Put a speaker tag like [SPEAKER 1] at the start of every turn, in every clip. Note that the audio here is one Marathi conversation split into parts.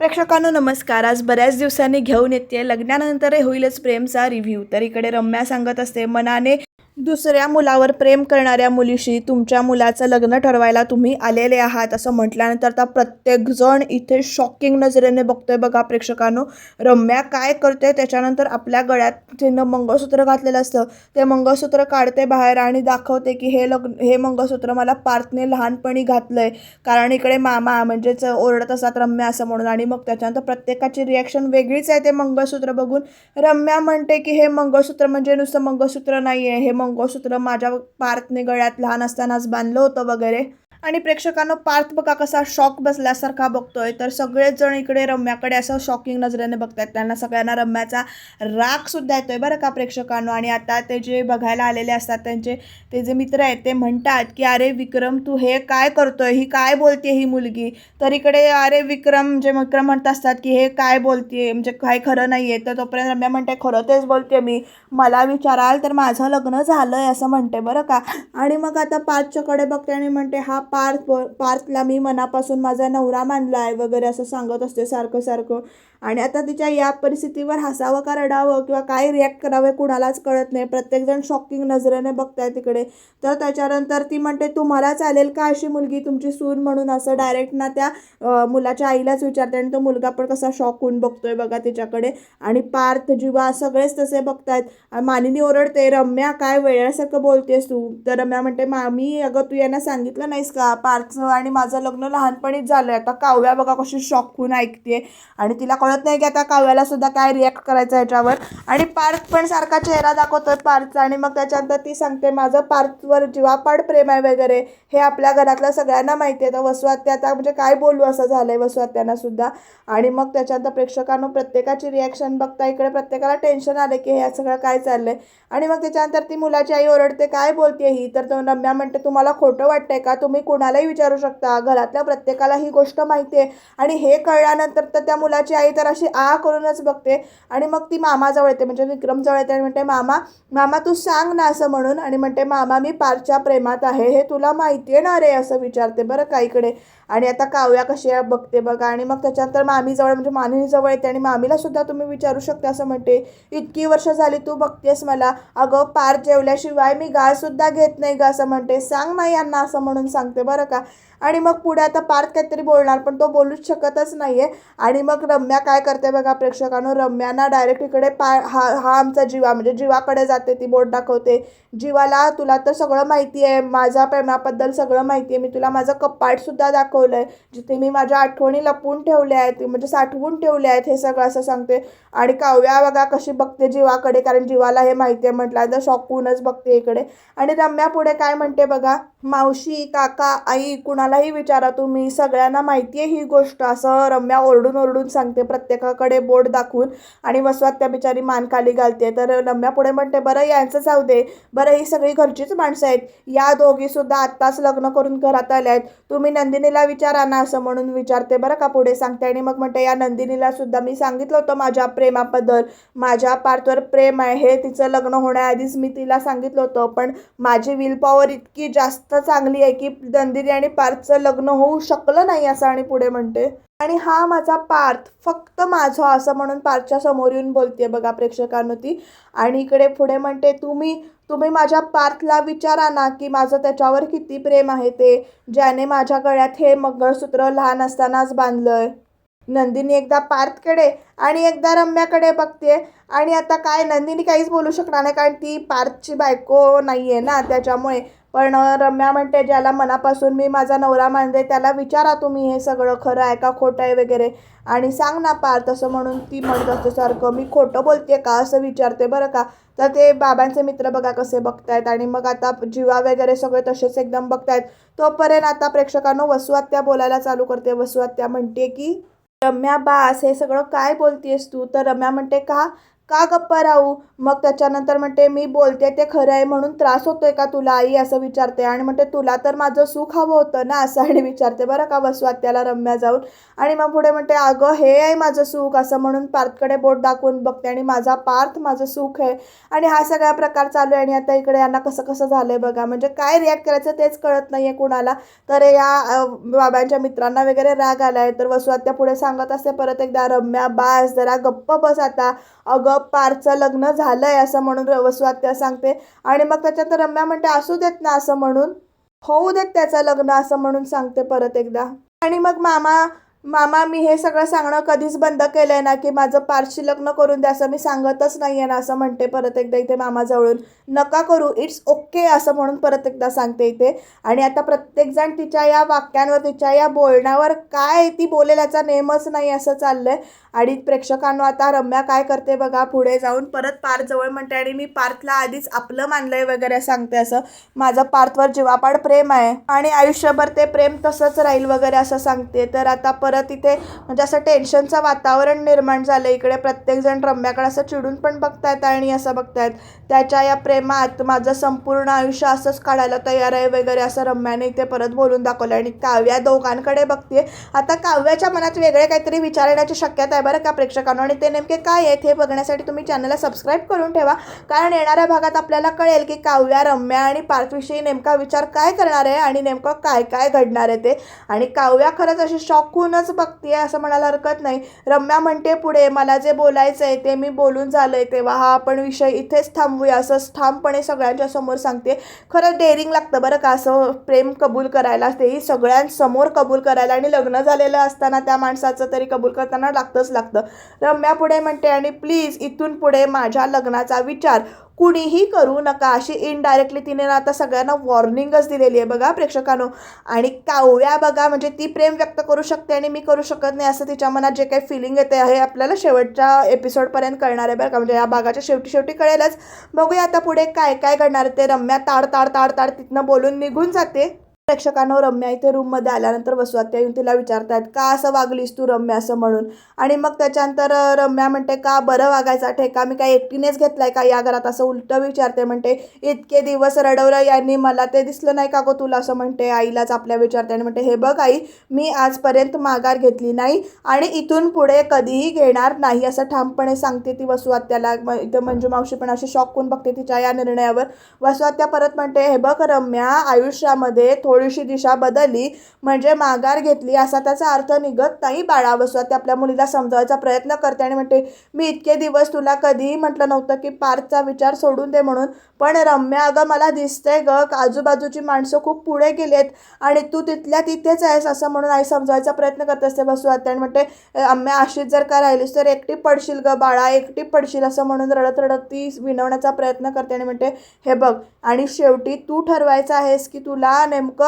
[SPEAKER 1] प्रेक्षकांनो नमस्कार. आज बऱ्याच दिवसांनी घेऊन येते. लग्नानंतर होईलच प्रेमचा रिव्ह्यू तर इकडे रम्या सांगत असते मनाने दुसऱ्या मुलावर प्रेम करणाऱ्या मुलीशी तुमच्या मुलाचं लग्न ठरवायला तुम्ही आलेले आहात असं म्हटल्यानंतर आता प्रत्येकजण इथे शॉकिंग नजरेने बघतोय बघा प्रेक्षकांनो. रम्या काय करते त्याच्यानंतर आपल्या गळ्यात तिनं मंगळसूत्र घातलेलं असतं. ते मंगळसूत्र काढते बाहेर आणि दाखवते की हे लग्न हे मंगळसूत्र मला पार्थने लहानपणी घातलं आहे कारण इकडे मामा म्हणजेच ओरडत असतात रम्या असं म्हणून आणि मग त्याच्यानंतर प्रत्येकाची रिॲक्शन वेगळीच आहे ते मंगळसूत्र बघून. रम्या म्हणते की हे मंगळसूत्र म्हणजे नुसतं मंगळसूत्र नाही आहे हे मंगळसूत्र माझ्या पार्थने गळ्यात लहान असतानाच बांधलं होतं वगैरे. आणि प्रेक्षकांनो पार्थ बघा कसा शॉक बसल्यासारखा बघतोय. तर सगळेच जण इकडे रम्याकडे असं शॉकिंग नजरेने बघतायत. त्यांना सगळ्यांना रम्याचा राग सुद्धा येतोय बरं का प्रेक्षकांनो. आणि आता ते जे बघायला आलेले असतात त्यांचे ते जे मित्र आहेत ते म्हणतात की अरे विक्रम तू हे काय करतोय? ही काय बोलते ही मुलगी? तर इकडे अरे विक्रम जे विक्रम म्हणत असतात की हे काय बोलते म्हणजे काय खरं नाही आहे तर तोपर्यंत रम्या म्हणते खरं तेच बोलते मी. मला विचाराल तर माझं लग्न झालं आहे असं म्हणते बरं का. आणि मग आता पाचच्याकडे बघते आणि म्हणते हा पार्थ पार्थला मी मनापासून माझा नवरा मानला आहे वगैरे असं सांगत असते सारखं सारखं. आणि आता तिच्या या परिस्थितीवर हसावं का रडावं किंवा काय रिॲक्ट करावं कुणालाच कळत नाही. प्रत्येकजण शॉकिंग नजरेने बघताय तिकडे. तर त्याच्यानंतर ती म्हणते तुम्हाला चालेल का अशी मुलगी? तुमची सून म्हणून असं डायरेक्ट ना त्या मुलाच्या आईलाच विचारते आणि तो मुलगा पण कसा शॉक होऊन बघतोय बघा तिच्याकडे. आणि पार्थ जिवा सगळेच तसे बघतायत. मानिनी ओरडते रम्या काय वेळासारखं बोलतेस तू? तर रम्या म्हणते मामी अगं तू यांना सांगितलं नाहीस का? पार्थचं आणि माझं लग्न लहानपणीच झालं आहे आता काव्या बघा कशी शॉकहून ऐकते आणि तिला कळत नाही की आता काव्याला सुद्धा काय रिॲक्ट करायचं याच्यावर आणि पार्थ पण सारखा चेहरा दाखवतोय पार्थचा आणि मग त्याच्यानंतर ती सांगते माझं पार्थवर जीवापाड प्रेम आहे वगैरे. हे आपल्या घरातल्या सगळ्यांना माहिती आहे. तर वसुआत्या आता म्हणजे काय बोलू असं झालं आहे वसुआत्यांना सुद्धा. आणि मग त्याच्यानंतर प्रेक्षकांनो प्रत्येकाची रिॲक्शन बघता इकडे प्रत्येकाला टेन्शन आलं की हे सगळं काय चाललं आहे आणि मग त्याच्यानंतर ती मुलाची आई ओरडते काय बोलते ही? तर तो रम्या म्हणते तुम्हाला खोटं वाटतंय का? तुम्ही कोणालाही विचारू शकता. घरातल्या प्रत्येकाला ही गोष्ट माहिती आहे. आणि हे कळल्यानंतर तर त्या मुलाची आई तर अशी आ करूनच बघते. आणि मग ती मामाजवळ येते. म्हणजे विक्रमजवळ येते आणि म्हणते मामा मामा तू सांग ना असं म्हणून. आणि म्हणते मामा मी पारच्या प्रेमात आहे. हे तुला माहिती आहे ना रे? असं विचारते बरं का इकडे. आणि आता काव्या कशी आहे बघते बघा. आणि मग त्याच्यानंतर मामीजवळ म्हणजे मामीजवळ येते. आणि मामीला सुद्धा तुम्ही विचारू शकता असं म्हणते. इतकी वर्ष झाली तू बघतेस मला. अगं पार जेवल्याशिवाय मी गाळसुद्धा घेत नाही गं. असं म्हणते. सांग ना यांना. असं म्हणून सांगते. बरं का आणि मग पुढे आता पार्थ काहीतरी बोलणार पण तो बोलूच शकतच नाही आहे आणि मग रम्या काय करते बघा प्रेक्षकांनो रम्याना डायरेक्ट इकडे पा हा हा आमचा जीवा म्हणजे जीवाकडे जाते ती बोट दाखवते. जीवाला तुला तर सगळं माहिती आहे माझ्या प्रेमाबद्दल सगळं माहिती आहे मी तुला माझं कपाटसुद्धा दाखवलं आहे जिथे मी माझ्या आठवणी लपवून ठेवल्या आहेत म्हणजे साठवून ठेवल्या आहेत हे सगळं असं सांगते. आणि काव्या बघा कशी बघते जीवाकडे कारण जीवाला हे माहिती आहे म्हटलं तर शॉकूनच बघते इकडे. आणि रम्या पुढे काय म्हणते बघा मावशी काका आई कुणा मलाही विचारा तुम्ही सगळ्यांना माहिती आहे ही गोष्ट. असं रम्या ओरडून ओरडून सांगते प्रत्येकाकडे बोर्ड दाखवून आणि वसवात त्या बिचारी मान खाली घालते. तर रम्या पुढे म्हणते बरं यांचं जाऊ दे. बरं ही सगळी घरचीच माणसं आहेत. या दोघीसुद्धा आत्ताच लग्न करून घरात आल्या आहेत. तुम्ही नंदिनीला विचारा ना असं म्हणून विचारते बरं का पुढे सांगते आणि मग म्हणते या नंदिनीला सुद्धा मी सांगितलं होतं माझ्या प्रेमाबद्दल. माझ्या पार्थवर प्रेम आहे. हे तिचं लग्न होण्याआधीच मी तिला सांगितलं होतं. पण माझी विल पॉवर इतकी जास्त चांगली आहे की नंदिनी आणि पार्थचं लग्न होऊ शकलं नाही असं आणि पुढे म्हणते. आणि हा माझा पार्थ फक्त माझा असं म्हणून पार्थच्या समोर येऊन बोलते बघा प्रेक्षकांनो ती. आणि इकडे पुढे म्हणते तुम्ही तुम्ही माझ्या पार्थला विचारा ना की माझं त्याच्यावर किती प्रेम आहे ते ज्याने माझ्या गळ्यात हे मंगळसूत्र लहान असतानाच बांधलंय. नंदिनी एकदा पार्थकडे आणि एकदा रम्याकडे बघते. आणि आता काय नंदिनी काहीच बोलू शकणार नाही कारण ती पार्थची बायको नाही आहे ना त्याच्यामुळे पण रम्या म्हणते ज्याला मनापासून मी माझा नवरा मानते त्याला विचारा तुम्ही हे सगळं खरं आहे का खोटं आहे वगैरे. आणि सांग ना पार तसं म्हणून ती म्हणत असते सारखं मी खोटं बोलते का असं विचारते बरं का. तर ते बाबांचे मित्र बघा कसे बघतायत आणि मग आता जीवा वगैरे सगळे तसेच एकदम बघतायत. तोपर्यंत आता प्रेक्षकांनो वसुआत्या बोलायला चालू करते. वसुआत्या म्हणते की रम्या बास हे सगळं काय बोलतेस तू? तर रम्या म्हणते का? का गप्पा राहू? मग त्याच्यानंतर म्हणते मी बोलते ते खरं आहे म्हणून त्रास होतोय का तुला? आई असं विचारते आणि म्हणते तुला तर माझं सुख हवं होतं ना? असं आणि विचारते बरं का वसुआत्याला रम्या जाऊन? आणि मग पुढे म्हणते अगं हे आहे माझं सुख असं म्हणून पार्थकडे बोट दाखवून बघते आणि माझा पार्थ माझं सुख आहे. आणि हा सगळा प्रकार चालू आहे आणि आता इकडे यांना कसं कसं झालं आहे बघा. म्हणजे काय रिॲक्ट करायचं तेच कळत नाही आहे कुणाला. तर या बाबांच्या मित्रांना वगैरे राग आला आहे तर वसू आत्या पुढे सांगत असते परत एकदा रम्या बास जरा गप्प बस आता. अगं पारचं लग्न झालंय असं म्हणून रवस्वात्या सांगते. आणि मग त्याच्यात रम्या म्हणते असू देत ना असं म्हणून. होऊ देत त्याचं लग्न असं म्हणून सांगते परत एकदा. आणि मग मामा मामा मी हे सगळं सांगणं कधीच बंद केलं आहे ना की माझं पारशी लग्न करून द्या असं मी सांगतच नाही आहे ना असं म्हणते परत एकदा इथे मामाजवळून. नका करू इट्स ओके असं म्हणून परत एकदा सांगते इथे. आणि आता प्रत्येकजण तिच्या या वाक्यांवर तिच्या या बोलण्यावर काय ती बोलेल याचा नेमच नाही असं चाललं आहे आणि प्रेक्षकांना आता रम्या काय करते बघा पुढे जाऊन परत पार्थजवळ म्हणते आणि मी पार्थला आधीच आपलं मानलं आहे वगैरे सांगते असं. माझं पार्थवर जीवापाड प्रेम आहे. आणि आयुष्यभर ते प्रेम तसंच राहील वगैरे असं सांगते. तर आता परत इथे म्हणजे असं टेन्शनचं वातावरण निर्माण झालं. इकडे प्रत्येकजण रम्याकडे असं चिडून पण बघतायत आणि असं बघतायत. त्याच्या या प्रेमात माझं संपूर्ण आयुष्य असंच काढायला तयार आहे वगैरे असं रम्याने इथे परत बोलून दाखवलं. आणि काव्या दोघांकडे बघते. आता काव्याच्या मनात वेगळे काहीतरी विचार येण्याची शक्यता आहे बरं का प्रेक्षकांना. आणि ते नेमके काय आहेत हे बघण्यासाठी तुम्ही चॅनलला सबस्क्राईब करून ठेवा. कारण येणाऱ्या भागात आपल्याला कळेल की काव्या रम्या आणि पार्थविषयी नेमका विचार काय करणार आहे आणि नेमकं काय काय घडणार आहे ते. आणि काव्या खरंच अशी शॉक होऊन होऊनच बघते असं म्हणायला हरकत नाही. रम्या म्हणते पुढे मला जे बोलायचं आहे ते मी बोलून झालं आहे तेव्हा हा आपण विषय इथेच थांबूया असं ठामपणे सगळ्यांच्या समोर सांगते. खरंच डेअरिंग लागतं बरं का असं प्रेम कबूल करायला तेही सगळ्यांसमोर कबूल करायला आणि लग्न झालेलं असताना त्या माणसाचं तरी कबूल करताना लागतंच लागतं. रम्या पुढे म्हणते आणि प्लीज इथून पुढे माझ्या लग्नाचा विचार कुणीही करू नका अशी इनडायरेक्टली तिने ना आता सगळ्यांना वॉर्निंगच दिलेली आहे बघा प्रेक्षकांनो. आणि काव्या बघा म्हणजे ती प्रेम व्यक्त करू शकते आणि मी करू शकत नाही असं तिच्या मनात जे काही फिलिंग येते आहे आपल्याला शेवटच्या एपिसोडपर्यंत कळणार आहे बरं का. म्हणजे या भागाच्या शेवटी शेवटी कळेलच. बघूया आता पुढे काय काय घडणार आहे ते. रम्या ताड ताड ताड ताड तिथनं बोलून निघून जाते. प्रेक्षकांनो रम्या इथे रूममध्ये आल्यानंतर वसुआत्या येऊन तिला विचारतायत का असं वागलीस तू रम्या असं म्हणून? आणि मग त्याच्यानंतर रम्या म्हणते का बरं वागायचा ठेका मी काय एकटीनेच घेतलाय का? या घरात असं उलटं विचारते म्हणते इतके दिवस रडवलं यांनी मला ते दिसलं नाही का गो तुला? असं म्हणते आईलाच आपल्या विचारते आणि म्हणते हे बघ आई मी आजपर्यंत माघार घेतली नाही आणि इथून पुढे कधीही घेणार नाही असं ठामपणे सांगते ती वसुआत्याला म- इथं मंजू मावशी पण अशी शॉक होऊन बघते तिच्या या निर्णयावर. वसुआत्या परत म्हणते हे बघ रम्या आयुष्यामध्ये थोडं थोडीशी दिशा बदलली म्हणजे माघार घेतली असा त्याचा अर्थ निघत नाही बाळा वसुआत्या आपल्या मुलीला समजावायचा प्रयत्न करते आणि म्हणते मी इतके दिवस तुला कधीही म्हटलं नव्हतं की पार्थचा विचार सोडून दे म्हणून. पण रम्या अगं मला दिसतंय ग आजूबाजूची माणसं खूप पुढे गेलेत आणि तू तिथल्या तिथेच आहेस असं म्हणून आई समजावायचा प्रयत्न करत असते वसुआत्या आणि म्हणते अम्म्या अशीच जर का राहिलीस तर एकटी पडशील ग बाळा एकटी पडशील असं म्हणून रडत रडत ती विनवण्याचा प्रयत्न करते आणि म्हणते हे बघ आणि शेवटी तू ठरवायचं आहेस की तुला नेमकं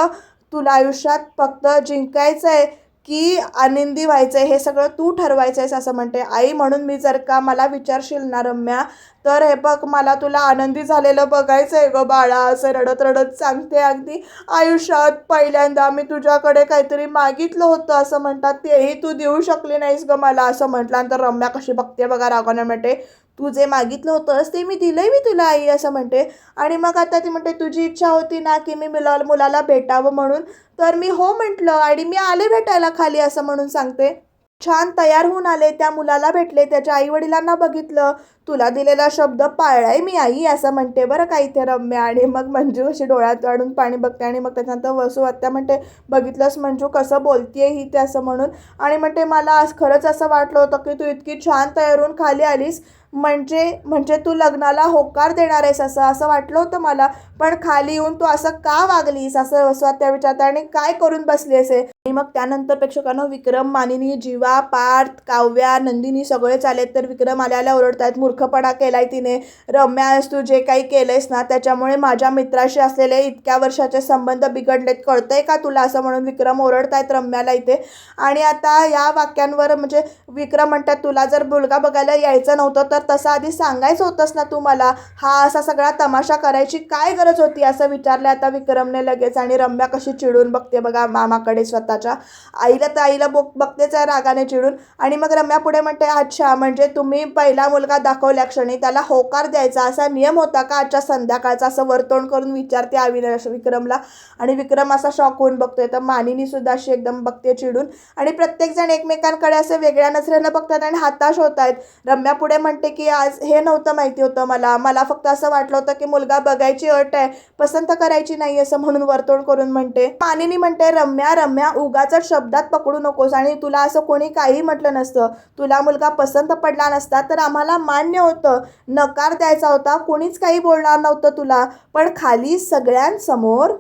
[SPEAKER 1] तुला आयुष्यात फक्त जिंकायचं आहे की आनंदी व्हायचं आहे हे सगळं तू ठरवायचं आहेस असं म्हणते. आई म्हणून मी जर का मला विचारशील ना रम्या तर हे बघ मला तुला आनंदी झालेलं बघायचं आहे गं बाळा असं रडत रडत सांगते अगदी. आयुष्यात पहिल्यांदा मी तुझ्याकडे काहीतरी मागितलं होतं असं म्हणतात तेही तू देऊ शकली नाहीस गं मला असं म्हटल्यानंतर रम्या कशी बघते बघा रागवण्या म्हणते तू जे मागितलं होतंस ते मी दिलंय मी तुला आई असं म्हणते. आणि मग आता ती म्हणते तुझी इच्छा होती ना की मी मुला मुलाला भेटावं म्हणून तर मी हो म्हटलं आणि मी आले भेटायला खाली असं म्हणून सांगते. छान तयार होऊन आले त्या मुलाला भेटले त्याच्या आईवडिलांना बघितलं. तुला दिलेला शब्द पाळलाय मी आई असं म्हणते. बरं का इथे रम्या? आणि मग मंजू अशी डोळ्यात वाढून पाणी बघते आणि मग त्याच्यानंतर वसू आत्या म्हणते बघितलंस मंजू कसं बोलतीये ही ते असं म्हणून. आणि म्हणते मला आज खरंच असं वाटलं होतं की तू इतकी छान तयार होऊन खाली आलीस. म्हणजे म्हणजे तू लग्नाला होकार देणार आहेस असं असं वाटलं होतं मला. पण खाली येऊन तू असं का वागलीस? असं स्वतः विचारता. आणि काय करून बसली असे आणि मग त्यानंतर प्रेक्षकानं विक्रम मानिनी जीवा पार्थ काव्या नंदिनी सगळेच आलेत तर विक्रम आल्याला ओरडतायत मूर्खपणा केलाय तिने. रम्यास तू जे काही केलंयस ना त्याच्यामुळे माझ्या मित्राशी असलेले इतक्या वर्षाचे संबंध बिघडलेत. कळतंय का तुला असं म्हणून विक्रम ओरडतायत रम्याला इथे? आणि आता या वाक्यांवर म्हणजे विक्रम म्हणतात तुला जर मुलगा बघायला यायचं नव्हतं तर तसं आधी सांगायचं होतंस ना तू मला? हा असा सगळा तमाशा करायची काय गरज होती? असं विचारलं आता विक्रमने लगेच. आणि रम्या कशी चिडून बघते बघा मामाकडे स्वतः स्वतःच्या आईला तर आईला बोक बघतेच आहे रागाने चिडून. आणि मग रम्या पुढे म्हणते अच्छा म्हणजे तुम्ही पहिला मुलगा दाखवल्या क्षणी त्याला होकार द्यायचा असा नियम होता का? आजच्या संध्याकाळचा असं वर्तवण करून विचारते अविनाश विक्रमला. आणि विक्रम असा शॉक होऊन बघतोय. तर मानिनी सुद्धा अशी एकदम बघते चिडून. आणि प्रत्येकजण एकमेकांकडे असे वेगळ्या नजरेनं बघतात आणि हाताश होत आहेत रम्या पुढे म्हणते की आज हे नव्हतं माहिती होतं मला. मला फक्त असं वाटलं होतं की मुलगा बघायची अट आहे. पसंत करायची नाही असं म्हणून वर्तवण करून म्हणते. मानिनी म्हणते रम्या रम्या उगाच शब्दात पकडू नकोस आणि तुला असं कोणी काही म्हटलं नसतं. तुला मुलगा पसंत पडला नसता तर आम्हाला मान्य होतं. नकार द्यायचा होता. कोणीच काही बोलणार नव्हतं तुला. पण खाली सगळ्यांसमोर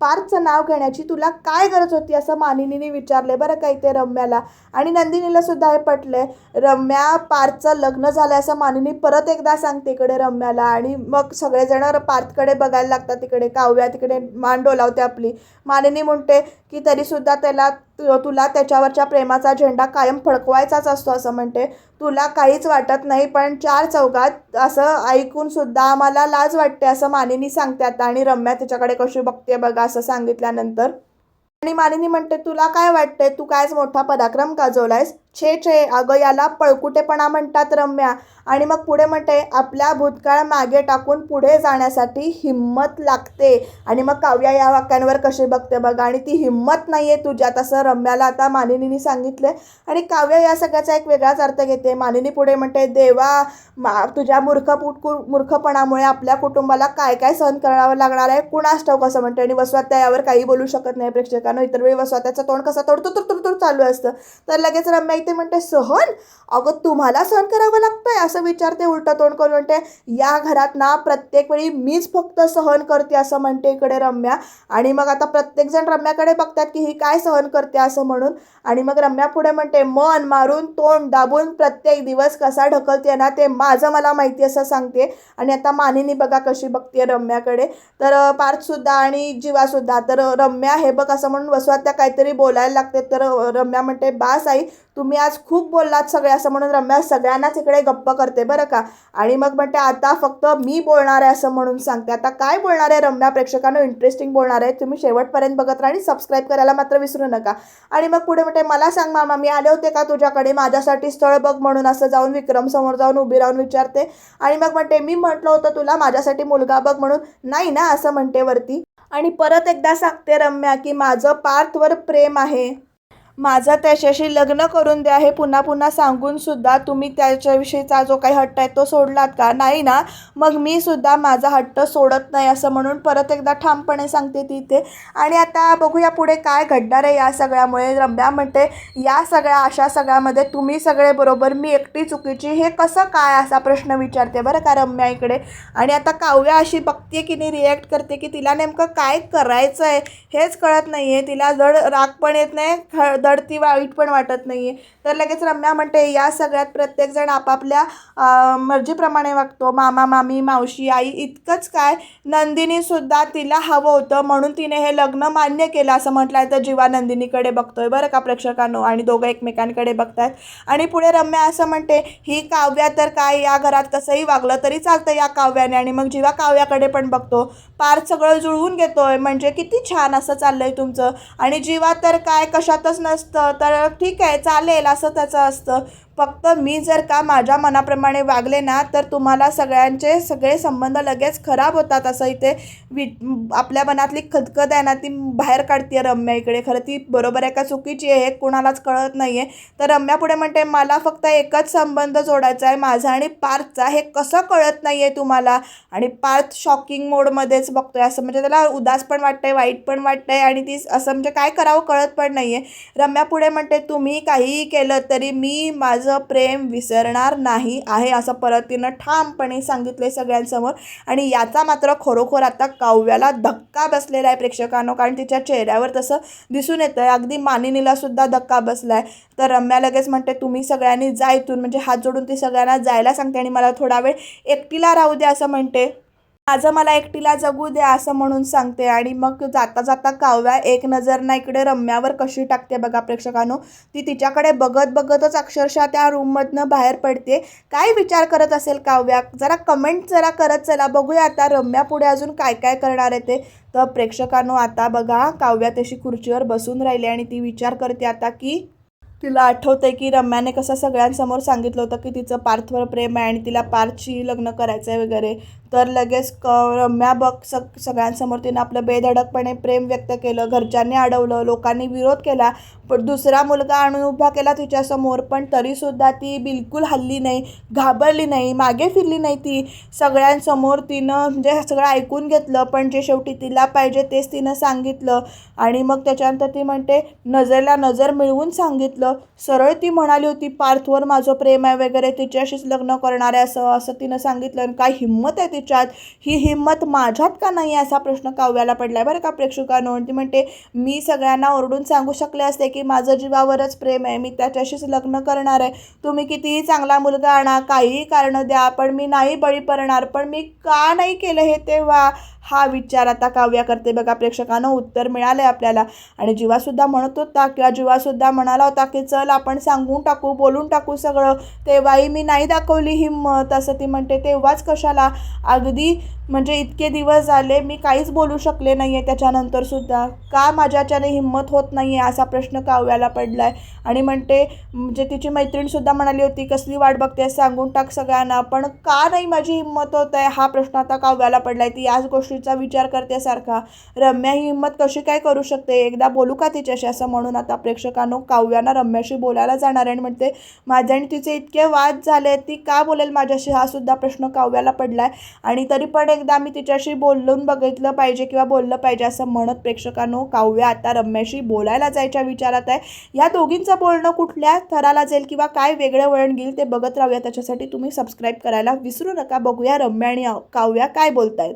[SPEAKER 1] पार्थचं नाव घेण्याची तुला काय गरज होती असं मानिनीने विचारले बरं का इथे रम्याला? आणि नंदिनीला सुद्धा हे पटले रम्या पार्थचं लग्न झालं असं मानिनी परत एकदा सांगते इकडे रम्याला. आणि मग सगळेजण पार्थकडे बघायला लागतात तिकडे काव्या तिकडे मान डोलावते आपली. मानिनी म्हणते की तरीसुद्धा त्याला तुला त्याच्यावरच्या प्रेमाचा झेंडा कायम फडकवायचाच असतो असं म्हणते. तुला काहीच वाटत नाही पण चार चौघात असं ऐकून सुद्धा आम्हाला लाज वाटते असं मानिनी सांगते आता आणि रम्या तिच्याकडे कशी बघते बघा असं सांगितल्यानंतर. आणि मानिनी म्हणते तुला काय वाटतंय? तू कायच मोठा पराक्रम गाजवलायस? छे छे अगं याला पळकुटेपणा म्हणतात रम्या. आणि मग पुढे म्हणते आपल्या भूतकाळ मागे टाकून पुढे जाण्यासाठी हिंमत लागते. आणि मग काव्या या वाक्यांवर कशी बघते बघा आणि ती हिंमत नाही आहे तुझ्यात असं रम्याला आता मानिनीने सांगितले आणि काव्य या सगळ्याचा एक वेगळाच अर्थ घेते. मानिनी पुढे म्हणते देवा मा तुझ्या मूर्ख पुट- मूर्खपणामुळे आपल्या कुटुंबाला काय काय सहन करावं लागणार आहे? कुणास ठाऊक? असं म्हणते. आणि वसवात्या यावर काही बोलू शकत नाही प्रेक्षकांना. इतर वेळी वसवात्याचं तोंड कसं तोडतो तर तुर तुर चालू असतं. तर लगेच रम्या इथे म्हणते सहन? अगं तुम्हाला सहन करावं लागतंय. असं विचारते उलटं तोंड करून म्हणते या घरात ना प्रत्येक वेळी मीच फक्त सहन करते असं म्हणते इकडे रम्या. आणि मग आता प्रत्येकजण रम्याकडे बघतात की ही काय सहन करते असं म्हणून. आणि मग रम्या पुढे म्हणते मन मारून तोंड दाबून प्रत्येक दिवस कसा ढकलते ना ते माझं मला माहिती असं सांगते. आणि आता मानिनी बघा कशी बघते रम्याकडे. तर पार्थसुद्धा आणि जीवासुद्धा तर रम्या हे बघ असं म्हणून वसवात्या काहीतरी बोलायला लागते. तर रम्या म्हणते बास आई तुम्ही आज खूप बोललात सगळे असं म्हणून रम्या सगळ्यांनाच इकडे गप्प करते बरं का. आणि मग म्हणते आता फक्त मी बोलणार आहे असं म्हणून सांगते. आता काय बोलणार आहे रम्या? प्रेक्षकांना इंटरेस्टिंग बोलणार आहे. तुम्ही शेवटपर्यंत बघत राहा आणि सबस्क्राईब करायला मात्र विसरू नका. आणि मग पुढे म्हणते मला सांग मामा मी आले होते का तुझ्याकडे? माझ्यासाठी स्थळ बघ म्हणून असं जाऊन विक्रम समोर जाऊन उभी राहून विचारते. आणि मग म्हणते मी म्हटलं होतं तुला माझ्यासाठी मुलगा बघ म्हणून. नाही ना असं म्हणते वरती. आणि परत एकदा सांगते रम्या की माझं पार्थवर प्रेम आहे. माझं त्याच्याशी लग्न करून द्या हे पुन्हा पुन्हा सांगून सुद्धा तुम्ही त्याच्याविषयीचा जो काही हट्ट आहे तो सोडलात का? नाही ना. मग मी सुद्धा माझा हट्ट सोडत नाही असं म्हणून परत एकदा ठामपणे सांगते ती इथे. आणि आता बघूया पुढे काय घडणार आहे या सगळ्यामुळे. रम्या म्हणते या सगळ्या अशा सगळ्यामध्ये तुम्ही सगळे बरोबर मी एकटी चुकीची हे कसं काय? असा प्रश्न विचारते बरं का रम्या इकडे. आणि आता काव्या अशी बघते की नाही रिॲक्ट करते की तिला नेमकं काय करायचं आहे हेच कळत नाही आहे तिला जड राग पण येत नाही ख धड ती वाईट पण वाटत नाही आहे तर लगेच रम्या म्हणते या सगळ्यात प्रत्येकजण आपापल्या मर्जीप्रमाणे वागतो. मामा मामी मावशी आई इतकंच काय? नंदिनीसुद्धा तिला हवं होतं म्हणून तिने हे लग्न मान्य केलं असं म्हटलं आहे तर जीवा नंदिनीकडे बघतोय बरं का प्रेक्षकांनो आणि दोघं एकमेकांकडे बघतायत. आणि पुढे रम्या असं म्हणते ही काव्या तर काय या घरात कसंही वागलं तरी चालतं या काव्याने आणि मग जीवा काव्याकडे पण बघतो. पार सगळं जुळवून घेतोय. म्हणजे किती छान असं चाललंय तुमचं. आणि जीवा तर काय कशातच नसतं. तर ठीक आहे चालेल असं त्याचं असतं. फक्त मी जर का माझ्या मनाप्रमाणे वागले ना तर तुम्हाला सगळ्यांचे सगळे संबंध लगेच खराब होतात असं इथे वि आपल्या मनातली खदखद आहे ना ती बाहेर काढते रम्या इकडे. खरं ती बरोबर आहे का चुकीची आहे कुणालाच कळत नाही आहे तर रम्या पुढे म्हणते मला फक्त एकच संबंध जोडायचा आहे माझा आणि पार्थचा. हे कसं कळत नाही आहे तुम्हाला? आणि पार्थ शॉकिंग मोडमध्येच बघतोय. असं म्हणजे त्याला उदास पण वाटतंय वाईट पण वाटतंय आणि ती असं म्हणजे काय करावं कळत पण नाही आहे रम्या पुढे म्हणते तुम्ही काहीही केलं तरी मी माझं प्रेम विसरणार नाही आहे असं परत तिनं ठामपणे सांगितले सगळ्यांसमोर. आणि याचा मात्र खरोखर आता काव्याला धक्का बसलेला आहे प्रेक्षकांनो कारण तिच्या चेहऱ्यावर तसं दिसून येतं आहे अगदी मानिनीला सुद्धा धक्का बसला आहे तर रम्या लगेच म्हणते तुम्ही सगळ्यांनी जा इथून. म्हणजे हात जोडून ती सगळ्यांना जायला सांगते आणि मला थोडा वेळ एकटीला राहू द्या असं म्हणते. माझं मला एकटीला जगू द्या असं म्हणून सांगते. आणि मग जाता जाता काव्या एक नजर ना इकडे रम्यावर कशी टाकते बघा प्रेक्षकांनो. ती तिच्याकडे बघत बघतच अक्षरशः त्या रूममधनं बाहेर पडते. काय विचार करत असेल काव्या? जरा कमेंट जरा करत चला. बघूया आता रम्या पुढे अजून काय काय करणार आहे ते. तर प्रेक्षकांनो आता बघा काव्या तशी खुर्चीवर बसून राहिली आणि ती विचार करते आता की तिला आठवतंय की रम्याने कसं सगळ्यांसमोर सांगितलं होतं की तिचं पार्थवर प्रेम आहे आणि तिला पार्थशी लग्न करायचं आहे वगैरे. तर लगेच क रम्या बघ सग सगळ्यांसमोर तिनं आपलं बेधडकपणे प्रेम व्यक्त केलं. घरच्यांनी अडवलं लोकांनी विरोध केला पण दुसरा मुलगा आणून उभा केला तिच्यासमोर पण तरीसुद्धा ती बिलकुल हल्ली नाही घाबरली नाही मागे फिरली नाही ती. सगळ्यांसमोर तिनं म्हणजे सगळं ऐकून घेतलं पण जे शेवटी तिला पाहिजे तेच तिनं सांगितलं. आणि मग त्याच्यानंतर ती म्हणते नजरेला नजर मिळवून सांगितलं. सरळ ती म्हणाली होती पार्थवर माझं प्रेम आहे वगैरे तिच्याशीच लग्न करणार आहे असं असं तिनं सांगितलं. आणि काय हिंमत आहे तिच्यात? ही हिंमत माझ्यात का नाही? आहे असा प्रश्न काव्याला पडला आहे बरं का प्रेक्षकांनो? ती म्हणते मी सगळ्यांना ओरडून सांगू शकले असते की माझं जीवावरच प्रेम आहे. मी त्याच्याशीच लग्न करणार आहे. तुम्ही कितीही चांगला मुलगा आणा काहीही कारणं द्या पण मी नाही बळी पडणार. पण मी का नाही केलं हे तेव्हा? हा विचार आता काव्या करते बघा प्रेक्षकांना उत्तर मिळालं आपल्याला. आणि जीवासुद्धा म्हणत होता किंवा जीवासुद्धा म्हणाला होता की चल आपण सांगून टाकू बोलून टाकू सगळं. तेव्हाही मी नाही दाखवली हिंमत असं ती म्हणते. तेव्हाच कशाला? अगदी म्हणजे इतके दिवस झाले मी काहीच बोलू शकले नाही आहे त्याच्यानंतरसुद्धा. का माझ्याच्याने हिंमत होत नाही आहे असा प्रश्न काव्याला पडला आहे आणि म्हणते म्हणजे तिची मैत्रीणसुद्धा म्हणाली होती कसली वाट बघते सांगून टाक सगळ्यांना. पण का नाही माझी हिंमत होत आहे? हा प्रश्न आता काव्याला पडला आहे ती याच गोष्टीचा विचार करते सारखा रम्या ही हिंमत कशी काय करू शकते? एकदा बोलू का तिच्याशी? असं म्हणून आता प्रेक्षकांनो काव्यानं रम्याशी बोलायला जाणार आहे आणि म्हणते माझे आणि तिचे इतके वाद झाले ती का बोलेल माझ्याशी? हा सुद्धा प्रश्न काव्याला पडला आहे आणि तरी पण एकदा मी तिच्याशी बोलून बघितलं पाहिजे किंवा बोललं पाहिजे असं म्हणत प्रेक्षकांनो काव्या आता रम्याशी बोलायला जायच्या विचारात आहे. या दोघींचं बोलणं कुठल्या थराला जाईल किंवा काय वेगळं वळण घेईल ते बघत राहूया. त्याच्यासाठी तुम्ही सबस्क्राईब करायला विसरू नका. बघूया रम्या आणि काव्या काय बोलतायत.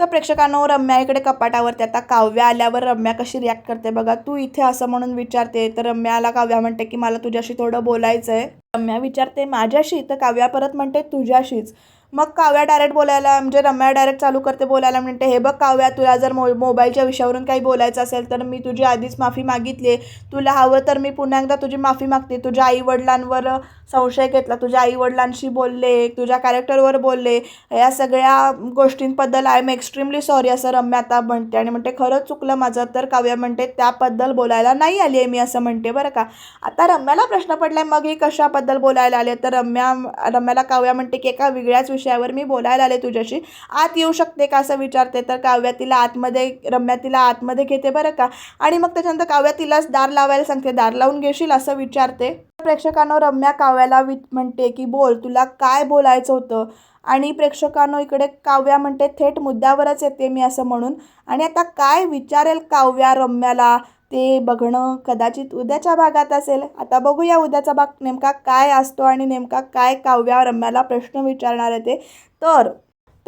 [SPEAKER 1] तर प्रेक्षकांनो रम्या इकडे कपाटावरती आता काव्या आल्यावर रम्या कशी रिॲक्ट करते बघा. तू इथे असं म्हणून विचारते तर रम्याला काव्या म्हणते की मला तुझ्याशी थोडं बोलायचं आहे रम्या विचारते माझ्याशी? तर काव्या परत म्हणते तुझ्याशीच. मग काव्या डायरेक्ट बोलायला म्हणजे रम्या डायरेक्ट चालू करते बोलायला म्हणते हे बघ काव्या तुला जर मो मोबाईलच्या विषयावरून काही बोलायचं असेल तर मी तुझी आधीच माफी मागितली तुला हवं तर मी पुन्हा एकदा तुझी माफी मागते. तुझ्या आईवडिलांवर संशय घेतला तुझ्या आईवडिलांशी बोलले तुझ्या कॅरेक्टरवर बोलले. या सगळ्या गोष्टींबद्दल आय एम एक्स्ट्रीमली सॉरी असं रम्या आता म्हणते आणि म्हणते खरंच चुकलं माझं. तर काव्या म्हणते त्याबद्दल बोलायला नाही आली आहे मी असं म्हणते बरं का. आता रम्याला प्रश्न पडलाय मग ही कशाबद्दल बोलायला आले? तर रम्या रम्याला काव्या म्हणते की एका वेगळ्याच विषयावर मी बोलायला आले तुझ्याशी. आत येऊ शकते का असं विचारते तर काव्या तिला आतमध्ये रम्या तिला आतमध्ये घेते बरं का? आणि मग त्याच्यानंतर काव्या तिलाच दार लावायला सांगते दार लावून घेशील असं विचारते. प्रेक्षकांनो रम्या काव्याला वि म्हणते की बोल तुला काय बोलायचं होतं? आणि प्रेक्षकांनो इकडे काव्या म्हणते थेट मुद्द्यावरच येते मी असं म्हणून. आणि आता काय विचारेल काव्या रम्याला? ते बघणं कदाचित उद्याच्या भागात असेल. आता बघूया उद्याचा भाग नेमका काय असतो आणि नेमका काय काव्या रम्याला प्रश्न विचारणार आहे ते. तर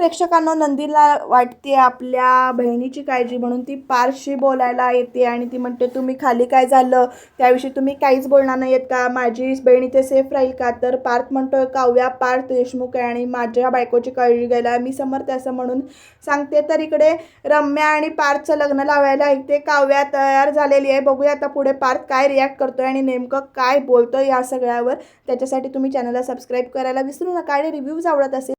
[SPEAKER 1] प्रेक्षकांनो नंदीला वाटते आपल्या बहिणीची काळजी म्हणून ती पारशी बोलायला येते आणि ती म्हणते तुम्ही खाली काय झालं? त्याविषयी तुम्ही काहीच बोलणार नाही आहेत का? माझी बहीण इथे सेफ राहील का? तर पार्थ म्हणतोय काव्या पार्थ देशमुख आहे आणि माझ्या बायकोची काळजी घ्यायला मी समर्थ असं म्हणून सांगते. तर इकडे रम्या आणि पार्थचं लग्न लावायला इथे काव्या तयार झालेली आहे. बघूया आता पुढे पार्थ काय रिॲक्ट करतोय आणि नेमकं काय बोलतोय या सगळ्यावर. त्याच्यासाठी तुम्ही चॅनलला सबस्क्राईब करायला विसरू नका आणि रिव्ह्यूज आवडत असेल